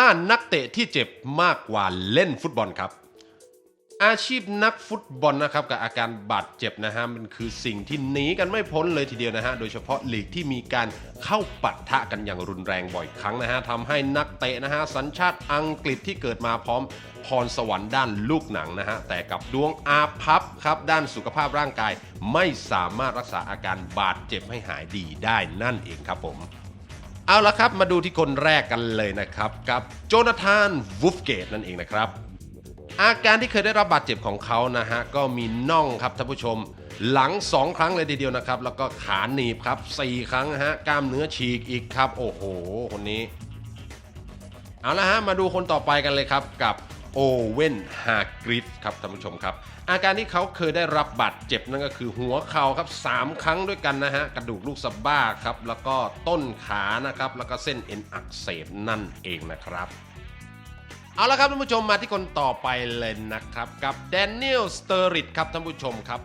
5 นักเตะที่เจ็บมากกว่าเล่นฟุตบอลครับ อาชีพนักฟุตบอลนะครับกับอาการบาดเจ็บนะฮะมันคือสิ่งที่หนีกันไม่พ้นเลยทีเดียวนะฮะโดยเฉพาะลีกที่มีการเข้าปะทะกันอย่างรุนแรงบ่อยครั้งนะฮะทำให้นักเตะนะฮะสัญชาติอังกฤษที่เกิดมาพร้อมพรสวรรค์ด้านลูกหนังนะฮะแต่กับดวงอาภัพครับด้านสุขภาพร่างกาย ไม่สามารถรักษาอาการบาดเจ็บให้หายดีได้นั่นเองครับผม เอาละครับมาดูที่คนแรกกันเลยนะครับ กับโจนาธานวูฟเกตนั่นเองนะครับ อาการที่เคยได้รับบาดเจ็บของเขานะฮะ ก็มีน่องครับท่านผู้ชม หลัง 2 ครั้งเลยทีเดียวนะครับ แล้วก็ขาหนีบครับ 4 ครั้งฮะกล้ามเนื้อฉีกอีกครับ โอ้โห คนนี้ เอาละฮะมาดูคนต่อไปกันเลยครับกับ โอเว่นฮากริฟครับท่านผู้ชมครับ อาการที่เขาเคยได้รับบาดเจ็บนั่นก็คือหัวเข่าครับ 3 ครั้งด้วยกันนะฮะ กระดูกลูกสะบ้าครับ แล้วก็ต้นขานะครับ แล้วก็เส้นเอ็นอักเสบนั่นเองนะครับเอาละครับท่านผู้ชมมาที่คนต่อไปเลยนะครับ กับแดเนียลสเตอริดครับท่านผู้ชมครับ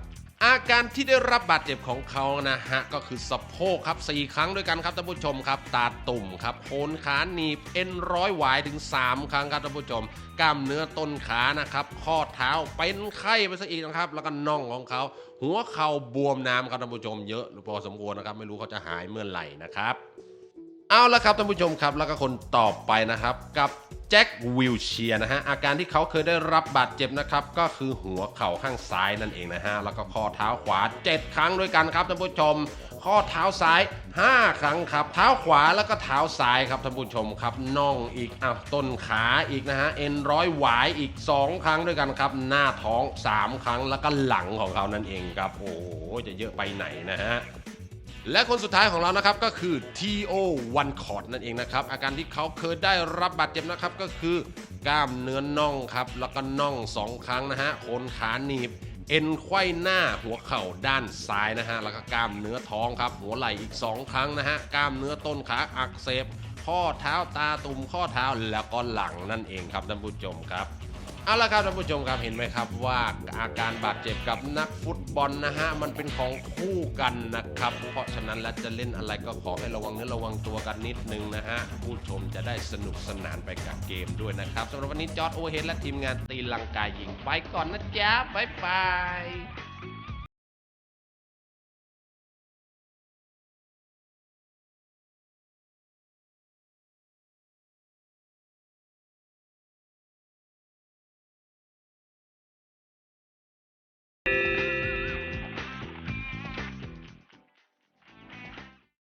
อาการที่ได้รับบาดเจ็บของเขานะฮะก็คือสะโพกครับ 4 ครั้งด้วยกันครับท่านผู้ชมครับ ตาตุ่มครับโคนขาหนีบเอ็นร้อยหวายถึง 3 ครั้งครับท่านผู้ชม กล้ามเนื้อต้นขานะครับ ข้อเท้าเป็นไข้ไปซะอีกนะครับ แล้วก็น่องของเขา หัวเข่าบวมน้ำครับท่านผู้ชมเยอะพอสมควรนะครับ ไม่รู้เขาจะหายเมื่อไหร่นะครับ เอาละครับท่านผู้ชมครับ แล้วก็คนต่อไปนะครับ กับแจ็ควิลเชียนะฮะอาการที่เขาเคยได้รับบาดเจ็บนะครับ ก็คือหัวเข่าข้างซ้ายนั่นเองนะฮะแล้วก็ข้อเท้าขวา 7 ครั้งด้วยกันครับท่านผู้ชม ข้อเท้าซ้าย 5 ครั้งครับ เท้าขวาแล้วก็เท้าซ้ายครับท่านผู้ชมครับน่องอีกอ้าวต้นขาอีกนะฮะเอ็นร้อยหวายอีก 2 ครั้งด้วยกันครับ หน้าท้อง 3 ครั้งแล้วก็หลังของเขานั่นเองครับ โอ้โหจะเยอะไปไหนนะฮะ และคนสุดท้ายของเรานะครับก็คือ T.O. วันคอร์ดนั่นเองนะครับ อาการที่เขาเคยได้รับบาดเจ็บนะครับก็คือกล้ามเนื้อน่องครับ แล้วก็น่องสองครั้งนะฮะโคนขาหนีบ เอ็นไขว้หน้าหัวเข่าด้านซ้ายนะฮะแล้วก็กล้ามเนื้อท้องครับ หัวไหล่อีก 2 ครั้งนะฮะกล้ามเนื้อต้นขาอักเสบข้อเท้าตาตุ่มข้อเท้าแล้วก็หลังนั่นเองครับท่านผู้ชมครับ เอาละครับท่านผู้ชมครับเห็นไหมครับว่าอาการบาดเจ็บกับนักฟุตบอลนะฮะมันเป็นของคู่กันนะครับ เพราะฉะนั้นแล้วจะเล่นอะไรก็ขอให้ระวังเนื้อระวังตัวกันนิดนึงนะฮะผู้ชมจะได้สนุกสนานไปกับเกมด้วยนะครับสำหรับวันนี้จอร์ดโอเฮดและทีมงานตีลังกายยิงไปก่อนนะจ๊ะบ๊ายบาย